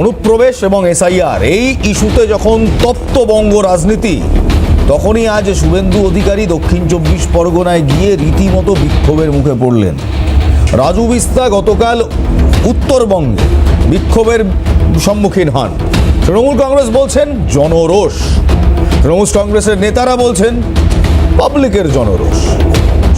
অনুপ্রবেশ এবং এসআইআর। এই ইস্যুতে যখন তপ্ত বঙ্গ রাজনীতি, তখনই আজ শুভেন্দু অধিকারী দক্ষিণ চব্বিশ পরগনায় গিয়ে রীতিমতো বিক্ষোভের মুখে পড়লেন। রাজু বিস্তা গতকাল উত্তরবঙ্গে বিক্ষোভের সম্মুখীন হন। তৃণমূল কংগ্রেস বলছেন, জনরোষ। তৃণমূল কংগ্রেসের নেতারা বলছেন, পাবলিকের জনরোষ।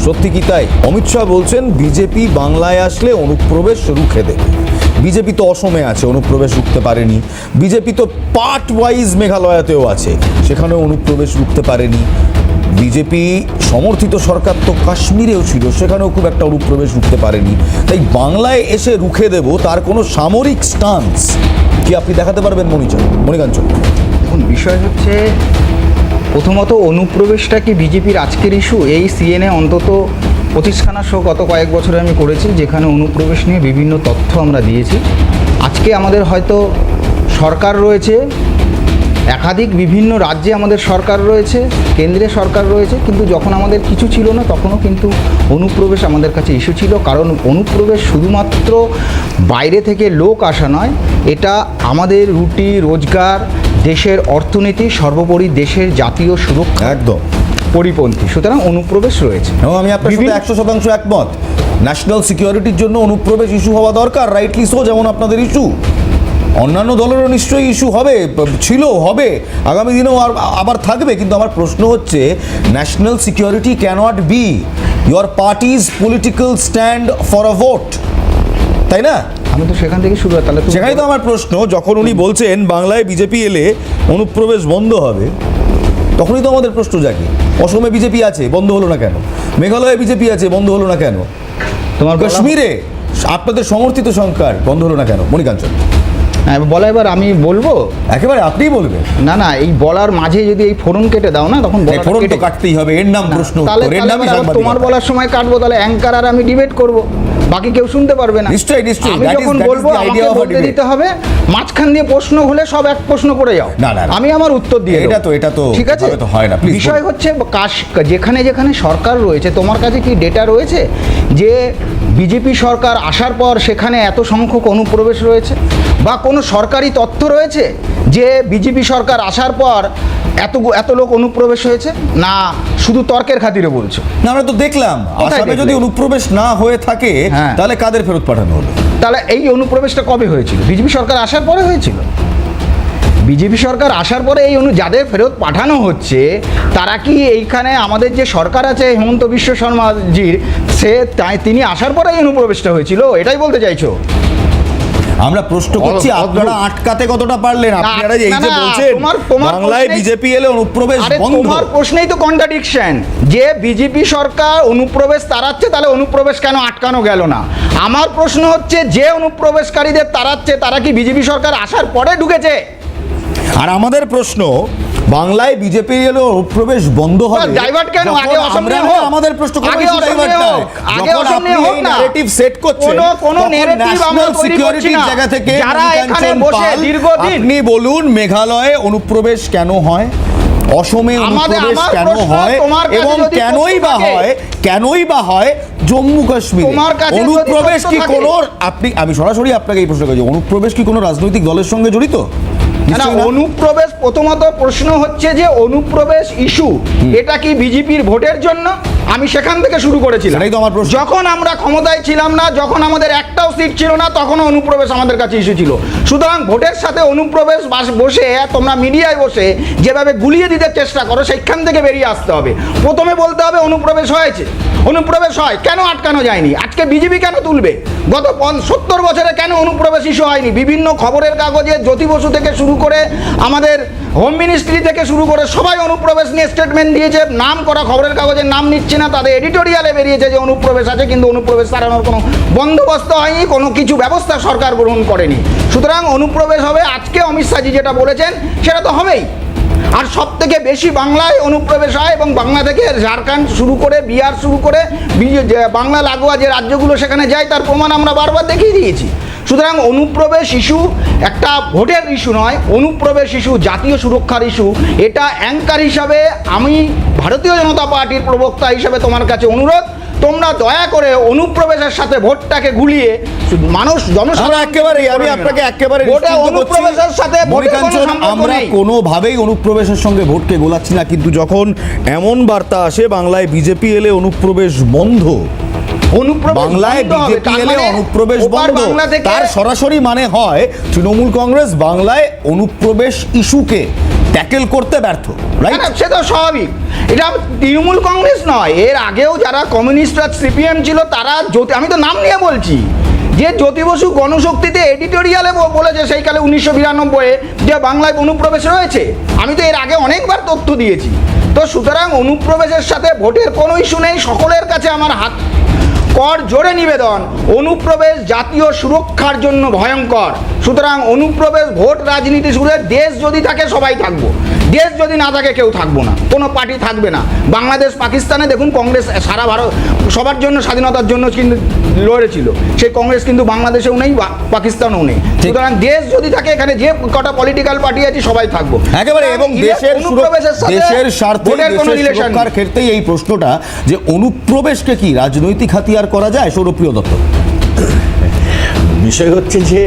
সত্যি কি তাই? অমিত শাহ বলছেন, বিজেপি বাংলায় আসলে অনুপ্রবেশ রুখে দেবে। বিজেপি তো অসমে আছে, অনুপ্রবেশ রুখতে পারেনি। বিজেপি তো পার্ট ওয়াইজ মেঘালয়াতেও আছে, সেখানেও অনুপ্রবেশ রুখতে পারেনি। বিজেপি সমর্থিত সরকার তো কাশ্মীরেও ছিল, সেখানেও খুব একটা অনুপ্রবেশ রুখতে পারেনি। তাই বাংলায় এসে রুখে দেব, তার কোনো সামরিক স্টান্স কি আপনি দেখাতে পারবেন মণিচন মণিকাঞ্চন? এখন বিষয় হচ্ছে, প্রথমত অনুপ্রবেশটা কি বিজেপির আজকের ইস্যু এই সিএনএ অন্তত পঁচিশখানা শো গত কয়েক বছরে আমি করেছি, যেখানে অনুপ্রবেশ নিয়ে বিভিন্ন তথ্য আমরা দিয়েছি। আজকে আমাদের হয়তো সরকার রয়েছে, একাধিক বিভিন্ন রাজ্যে আমাদের সরকার রয়েছে, কেন্দ্রে সরকার রয়েছে, কিন্তু যখন আমাদের কিছু ছিল না, তখনও কিন্তু অনুপ্রবেশ আমাদের কাছে ইস্যু ছিল কারণ অনুপ্রবেশ শুধুমাত্র বাইরে থেকে লোক আসা নয়, এটা আমাদের রুটি, রোজগার, দেশের অর্থনীতি, সর্বোপরি দেশের জাতীয় সুরক্ষা। একদম। পরিপন্থী সুতরাং অনুপ্রবেশ রয়েছে। এবং আমি আপনার সাথে একশো শতাংশ একমত। ন্যাশনাল সিকিউরিটির জন্য অনুপ্রবেশ ইস্যু হওয়া দরকার রাইটলি সো যেমন আপনাদের ইস্যু অন্যান্য দলেরও নিশ্চয়ই ইস্যু হবে ছিল হবে আগামী দিনেও আর আবার থাকবে কিন্তু আমার প্রশ্ন হচ্ছে national security cannot be your parties political stand for a vote তাই না? আমি তো সেখান থেকে শুরু তাহলে তুমি সেখানেই তো আমার প্রশ্ন যখন উনি বলছেন বাংলায় বিজেপি এলে অনুপ্রবেশ বন্ধ হবে তখনই তো আমাদের প্রশ্ন জাগে। অসমে বিজেপি আছে বন্ধ হলো না কেন? মেঘালয়ে বিজেপি আছে বন্ধ হলো না কেন? তোমার কাশ্মীরে আপনাদের সমর্থিত সংখ্যার বন্ধ হলো না কেন? মণিকাঞ্চন। হ্যাঁ, বলা এবার আমি বলব? একেবারে আপনিই বলবেন। না না এই বলার মাঝে যদি এই ফোরন কেটে দাও না তখন ফোরন তো কাটতেই হবে এর নাম প্রশ্ন তাহলে তোমার বলার সময় কাটবো তাহলে অ্যাঙ্কার আর আমি ডিবেট করব। বাকি কেউ শুনতে পারবে না। নিশ্চয়ই, নিশ্চয়ই। আমি যখন বলব আমাকে বলতে দিতে হবে মাঝখান দিয়ে প্রশ্ন হলে সব এক প্রশ্ন করে যাও। না, না। আমি আমার উত্তর দিয়ে এটা তো- এটা তো- ঠিক আছে? তো হয় না। বিষয় হচ্ছে কাশ যেখানে যেখানে সরকার রয়েছে তোমার কাছে কি ডেটা রয়েছে? যে বিজেপি সরকার আসার পর সেখানে এত সংখ্যক অনুপ্রবেশ রয়েছে বা কোনো সরকারি তথ্য রয়েছে? যে বিজেপি সরকার আসার পর এত এত লোক অনুপ্রবেশ হয়েছে? না শুধু তর্কের খাতিরে বলছো। না আমরা তো দেখলাম। আসামে যদি অনুপ্রবেশ না হয়ে থাকে হ্যাঁ। তাহলে কাদের ফেরত পাঠানো হলো? তাহলে এই অনুপ্রবেশটা কবে হয়েছিল? বিজেপি সরকার আসার পরে হয়েছিল? বিজেপি সরকার আসার পরে এই অনু যাদের ফেরত পাঠানো হচ্ছে তারা কি এইখানে আমাদের যে সরকার আছে হেমন্ত বিশ্ব শর্মাজির সে তাই তিনি আসার পরে এই অনুপ্রবেশটা হয়েছিল? এটাই বলতে চাইছো? আমরা প্রশ্ন করছি। আপনারা আটকাতে কতটা পারলেন? আপনারা এই যে বলছেন বাংলায় বিজেপি এলে অনুপ্রবেশ বন্ধ। তোমার প্রশ্নেই তো কন্ট্রাডিকশন যে বিজেপি সরকার অনুপ্রবেশ তাড়াচ্ছে তাহলে অনুপ্রবেশ কেন আটকানো গেল না? আমার প্রশ্ন হচ্ছে যে অনুপ্রবেশকারীদের তাড়াচ্ছে তারা কি বিজেপি সরকার আসার পরে ঢুকেছে? আর আমাদের প্রশ্ন বাংলায় বিজেপি এলে অনুপ্রবেশ বন্ধ হবে ডাইভার্ট কেন? আগে অসম নিয়ে হোক। আমাদের প্রশ্ন আগে কিছু অসম নিয়ে হোক। আগে যখন অসম নিয়ে হোক না। সেট করছেন কোনো- কোনো আমরা তৈরি করছি না। জায়গা থেকে যারা এখানে বসে দীর্ঘদিন- আপনি বলুন মেঘালয়ে অনুপ্রবেশ কেন হয় অসমে অনুপ্রবেশ কেন হয় এবং কেনই বা হয় কেনই বা হয় জম্মু কাশ্মীর তোমার কাছে অনুপ্রবেশ কি কোনো আপনি আমি সরাসরি আপনাকে এই প্রশ্ন করছি অনুপ্রবেশ কি কোনো রাজনৈতিক দলের সঙ্গে জড়িত। অনুপ্রবেশ প্রথমত প্রশ্ন হচ্ছে যে অনুপ্রবেশ ইস্যু এটা কি বিজেপির ভোটের জন্য? আমি সেখান থেকে শুরু করেছিলাম। সেটাই তো আমার প্রশ্ন। যখন আমরা ক্ষমতায় ছিলাম না যখন আমাদের একটাও সিট ছিল না তখনও অনুপ্রবেশ আমাদের কাছে ইস্যু ছিল সুতরাং ভোটের সাথে অনুপ্রবেশ বাস- বসে তোমরা মিডিয়ায় বসে যেভাবে গুলিয়ে দিতে চেষ্টা করো সেখান থেকে বেরিয়ে আসতে হবে। প্রথমে বলতে হবে অনুপ্রবেশ হয়েছে। অনুপ্রবেশ হয়। কেন আটকানো যায়নি? আজকে বিজেপি কেন তুলবে? গত সত্তর বছরে কেন অনুপ্রবেশ ইস্যু হয়নি? বিভিন্ন খবরের কাগজে জ্যোতি বসু থেকে শুরু করে আমাদের হোম মিনিস্ট্রি থেকে শুরু করে সবাই অনুপ্রবেশ নিয়ে স্টেটমেন্ট দিয়েছে। নাম করা খবরের কাগজের নাম নিচ্ছে। না, তাদের এডিটোরিয়ালে বেরিয়েছে যে অনুপ্রবেশ আছে, কিন্তু অনুপ্রবেশ তাড়ানোর কোনো বন্দোবস্ত হয়নি, কোনো কিছু ব্যবস্থা সরকার গ্রহণ করেনি। সুতরাং অনুপ্রবেশ হবে, আজকে অমিত শাহজি যেটা বলেছেন, সেটা তো হবেই। আর সব থেকে বেশি বাংলায় অনুপ্রবেশ হয় এবং বাংলা থেকে ঝাড়খণ্ড শুরু করে, বিহার শুরু করে বাংলা লাগোয়া যে রাজ্যগুলো সেখানে যায়, তার প্রমাণ আমরা বারবার দেখিয়ে দিয়েছি। সুতরাং অনুপ্রবেশ ইস্যু একটা ভোটের ইস্যু নয় অনুপ্রবেশ ইস্যু জাতীয় সুরক্ষার ইস্যু। এটা অ্যাঙ্কার হিসাবে আমি ভারতীয় জনতা পার্টির প্রবক্তা হিসাবে তোমার কাছে অনুরোধ তোমরা দয়া করে অনুপ্রবেশের সাথে ভোটটাকে গুলিয়ে মানুষ জনসাধারণ একেবারে আমি আপনাকে একেবারে ভোটে অনুপ্রবেশের সাথে আমরা। কোনোভাবেই অনুপ্রবেশের সঙ্গে ভোটকে গোলাচ্ছি না কিন্তু যখন এমন বার্তা আসে বাংলায় বিজেপি এলে অনুপ্রবেশ বন্ধ। বাংলায় বিজেপি এলে মানে অনুপ্রবেশ বন্ধ। তার সরাসরি মানে হয় তৃণমূল কংগ্রেস বাংলায় অনুপ্রবেশ ইস্যুকে ট্যাকেল করতে ব্যর্থ রাইট সে তো স্বাভাবিক। এটা তৃণমূল কংগ্রেস নয়। এর আগেও যারা কমিউনিস্টরা সিপিএম ছিল তারা আমি তো নাম নিয়ে বলছি যে জ্যোতি বসু গণশক্তিতে এডিটোরিয়ালে বলেছে সেই কালে উনিশশো বিরানব্বইয়ে যে বাংলায় অনুপ্রবেশ রয়েছে। আমি তো এর আগে অনেকবার তথ্য দিয়েছি। তো সুতরাং অনুপ্রবেশের সাথে ভোটের কোনো ইস্যু নেই সকলের কাছে আমার হাত কর জোরে নিবেদন। অনুপ্রবেশ জাতীয় সুরক্ষার জন্য ভয়ঙ্কর। সুতরাং অনুপ্রবেশ ভোট রাজনীতি শুরু দেশ যদি থাকে সবাই থাকব। দেশ যদি না থাকে কেউ থাকব না কোনো পার্টি থাকবে না। বাংলাদেশ পাকিস্তানে দেখুন কংগ্রেস সারা ভারত সবার জন্য স্বাধীনতার জন্য কিন্তু লড়েছিল সেই কংগ্রেস কিন্তু বাংলাদেশেও নেই পাকিস্তানেও নেই। সুতরাং দেশ যদি থাকে এখানে যে কটা পলিটিক্যাল পার্টি আছে সবাই থাকব। একেবারে এবং দেশের অনুপ্রবেশের দেশের স্বার্থে কোনো রিলেশন ক্ষেত্রেই এই প্রশ্নটা যে অনুপ্রবেশকে কি রাজনৈতিক হাতিয়ার করা যায় সৌরপ্রিয় দত্ত। বিষয় হচ্ছে যে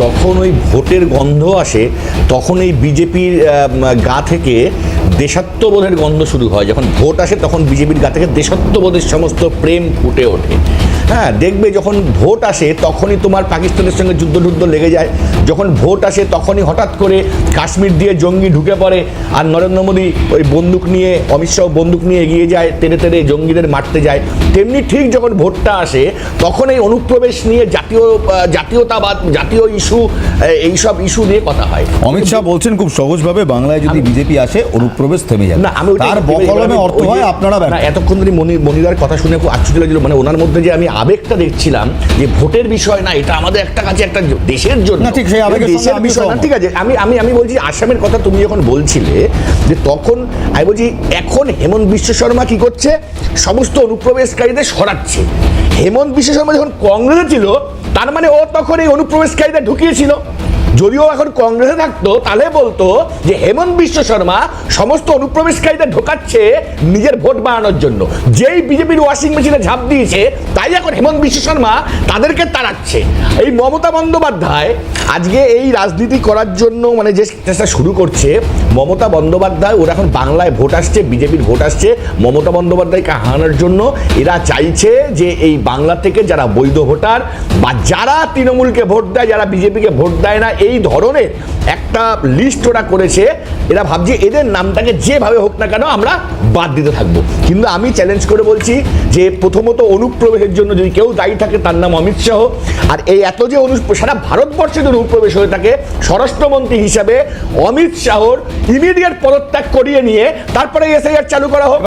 যখন ওই ভোটের গন্ধ আসে, তখন এই বিজেপির গা থেকে দেশাত্মবোধের গন্ধ শুরু হয়। যখন ভোট আসে, তখন বিজেপির গা থেকে দেশাত্মবোধের সমস্ত প্রেম ফুটে ওঠে। হ্যাঁ দেখবে যখন ভোট আসে তখনই তোমার পাকিস্তানের সঙ্গে যুদ্ধ যুদ্ধ লেগে যায়। যখন ভোট আসে তখনই হঠাৎ করে কাশ্মীর দিয়ে জঙ্গি ঢুকে পড়ে। আর নরেন্দ্র মোদী ওই বন্দুক নিয়ে অমিত শাহ বন্দুক নিয়ে এগিয়ে যায় তেড়ে তেড়ে জঙ্গিদের মারতে যায়। তেমনি ঠিক যখন ভোটটা আসে তখন এই অনুপ্রবেশ নিয়ে জাতীয় জাতীয়তাবাদ জাতীয় ইস্যু এইসব ইস্যু নিয়ে কথা হয়। অমিত শাহ বলছেন খুব সহজভাবে বাংলায় যদি বিজেপি আসে অনুপ্রবেশ থেমে যাবে। না আমি তার বকলমে অর্থ হয় আপনারা এতক্ষণ ধরে মনি মনিদার কথা শুনে খুব আশ্চর্য লাগছিল। মানে ওনার মধ্যে যে আমি আবেগটা দেখছিলাম যে ভোটের বিষয় না এটা আমাদের একটা কাছে একটা দেশের জন্য। ঠিক সেই আবেগের সঙ্গে দেশের বিষয় না ঠিক আছে আমি আমি আমি বলছি আসামের কথা তুমি যখন বলছিলে যে তখন আমি বলছি এখন হেমন্ত বিশ্ব শর্মা কি করছে? সমস্ত অনুপ্রবেশকারীদের সরাচ্ছে। হেমন্ত বিশ্ব শর্মা যখন কংগ্রেসে ছিল তার মানে ও তখন এই অনুপ্রবেশকারীদের ঢুকিয়েছিল। যদিও এখন কংগ্রেসে থাকতো, তাহলে বলতো যে হেমন্ত বিশ্ব শর্মা সমস্ত অনুপ্রবেশকারীদের ঢোকাচ্ছে নিজের ভোট বাড়ানোর জন্য। যেই বিজেপির ওয়াশিং মেশিনে ঝাঁপ দিয়েছে, তাই এখন হেমন্ত বিশ্ব শর্মা তাদেরকে তাড়াচ্ছে। এই মমতা বন্দ্যোপাধ্যায় আজকে এই রাজনীতি করার জন্য মানে যে চেষ্টা শুরু করছে, মমতা বন্দ্যোপাধ্যায়, ওরা এখন বাংলায় ভোট আসছে, বিজেপির ভোট আসছে, মমতা বন্দ্যোপাধ্যায়কে হারানোর জন্য এরা চাইছে যে এই বাংলা থেকে যারা বৈধ ভোটার বা যারা তৃণমূলকে ভোট দেয়, যারা বিজেপিকে ভোট দেয় না এই ধরনের একটা লিস্ট ওরা করেছে, এরা ভাবছে এদের নামটাকে যেভাবে হোক না কেন আমরা বাদ দিতে থাকব। কিন্তু আমি চ্যালেঞ্জ করে বলছি যে প্রথমত অনুপ্রবেশের জন্য যদি কেউ দায়ী থাকে, তার নাম অমিত শাহ। আর এই এত যে অনু, সারা ভারতবর্ষে যদি অনুপ্রবেশ হয়ে থাকে, স্বরাষ্ট্রমন্ত্রী হিসাবে অমিত শাহর ইমিডিয়েট পদত্যাগ করিয়ে নিয়ে তারপরে এসআইআর চালু করা হোক।